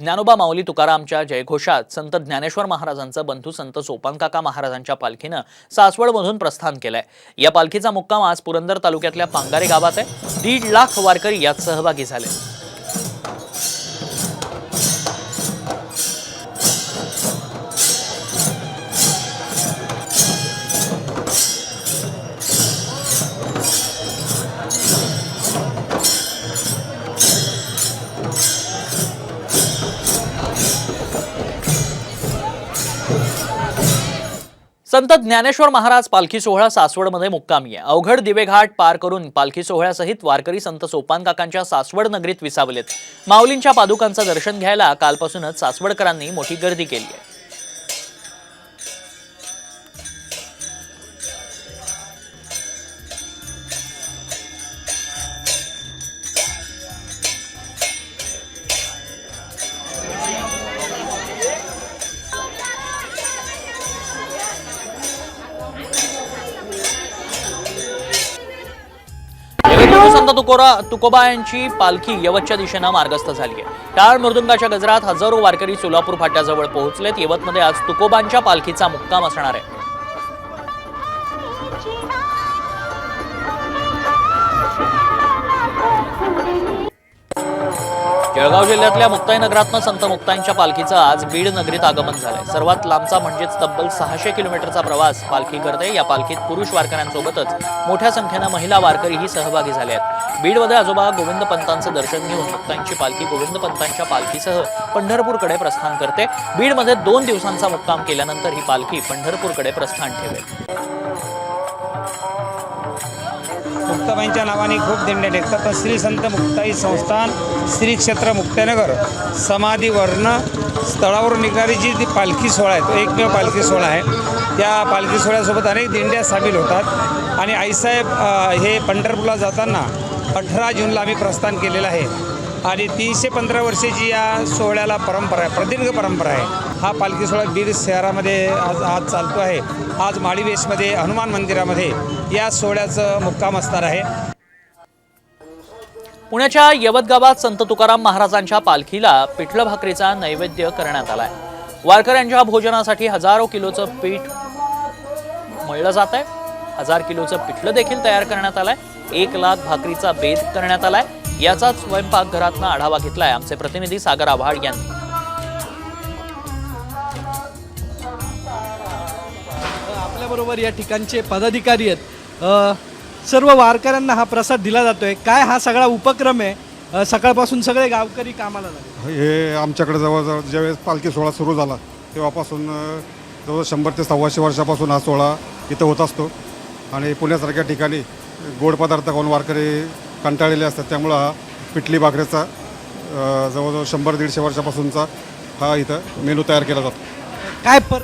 ज्ञानोबा माऊली तुकारामच्या जयघोषात संत ज्ञानेश्वर महाराजांचं बंधू संत सोपानकाका महाराजांच्या पालखीनं सासवडमधून प्रस्थान केलंय. या पालखीचा मुक्काम आज पुरंदर तालुक्यातल्या पांगारे गावात आहे. दीड लाख वारकरी यात सहभागी झाले. संत ज्ञानेश्वर महाराज पालखी सोहळा सासवडमध्ये मुक्कामी आहे. अवघड दिवेघाट पार करून पालखी सोहळ्यासहित वारकरी संत सोपान काकांच्या सासवड नगरीत विसावलेत. माऊलींच्या पादुकांचं दर्शन घ्यायला कालपासूनच सासवडकरांनी मोठी गर्दी केली आहे. संत तुकोरा तुकोबा यांची पालखी यवतच्या दिशेनं मार्गस्थ झाली आहे. टाळ मृदुंगाच्या गजरात हजारो वारकरी सोलापूर फाट्याजवळ पोहोचलेत. यवतमध्ये आज तुकोबांच्या पालखीचा मुक्काम असणार आहे. जळगाव जिल्ह्यातल्या मुक्ताई नगरातनं संत मुक्ताईंच्या पालखीचं आज बीड नगरीत आगमन झालंय. सर्वात लांबचा म्हणजेच तब्बल सहाशे किलोमीटरचा प्रवास पालखी करते. या पालखीत पुरुष वारकऱ्यांसोबतच मोठ्या संख्येनं महिला वारकरीही सहभागी झाले आहेत. बीडमध्ये आजोबा गोविंद पंतांचं दर्शन घेऊन मुक्ताईंची पालखी गोविंद पंतांच्या पालखीसह पंढरपूरकडे प्रस्थान करते. बीडमध्ये दोन दिवसांचा मुक्काम केल्यानंतर ही पालखी पंढरपूरकडे प्रस्थान ठेवेल. मुक्ताबाईंच्या नावाने खूप दिंड्या निघतात. तर श्री संत मुक्ताई संस्थान श्री क्षेत्र मुक्तानगर समाधी वर्ण स्थळावरून निघणारी जी ती पालखी सोहळा आहे तो एकमेव पालखी सोहळा आहे. त्या पालखी सोहळ्यासोबत अनेक दिंड्या सामील होतात. आणि आईसाहेब हे पंढरपूरला जाताना अठरा जूनला आम्ही प्रस्थान केलेलं आहे. आणि तीनशे पंधरा वर्षाची या सोहळ्याला परंपरा आहे प्रदीर्घ परंपरा आहे. हा पालखी सोहळा बीड शहरामध्ये आज आज चालतो आहे. आज माळीवेशमध्ये हनुमान मंदिरामध्ये या सोहळ्याचं मुक्काम असणार आहे. पुण्याच्या यवतगावात संत तुकाराम महाराजांच्या पालखीला पिठलं भाकरीचा नैवेद्य करण्यात आलाय. वारकऱ्यांच्या भोजनासाठी हजारो किलोचं पीठ मळलं जात आहे हजार किलोचं पिठलं देखील तयार करण्यात आलंय. एक लाख भाकरीचा बेद करण्यात आलाय. याचाच स्वयंपाकघरातनं आढावा घेतलाय आमचे प्रतिनिधी सागर आव्हाड यांनी. आपल्याबरोबर या ठिकाणचे पदाधिकारी आहेत. अ, सर्व वारकऱ्यांना हा प्रसाद दिला जातोय. काय हा सगळा उपक्रम आहे? सकाळपासून सगळे गावकरी कामाला लागले. हे आमच्याकडे जवळजवळ ज्यावेळेस पालखी सोहळा सुरू झाला तेव्हापासून जवळजवळ शंभर ते सव्वाशे वर्षापासून हा सोहळा इथं होत असतो. आणि पुण्यासारख्या ठिकाणी गोड पदार्थ खाऊन वारकरी कंटाळलेले असतात. त्यामुळं हा पिठली भाकरीचा जवळजवळ शंभर दीडशे वर्षापासूनचा हा इथं मेनू तयार केला जातो. काय पर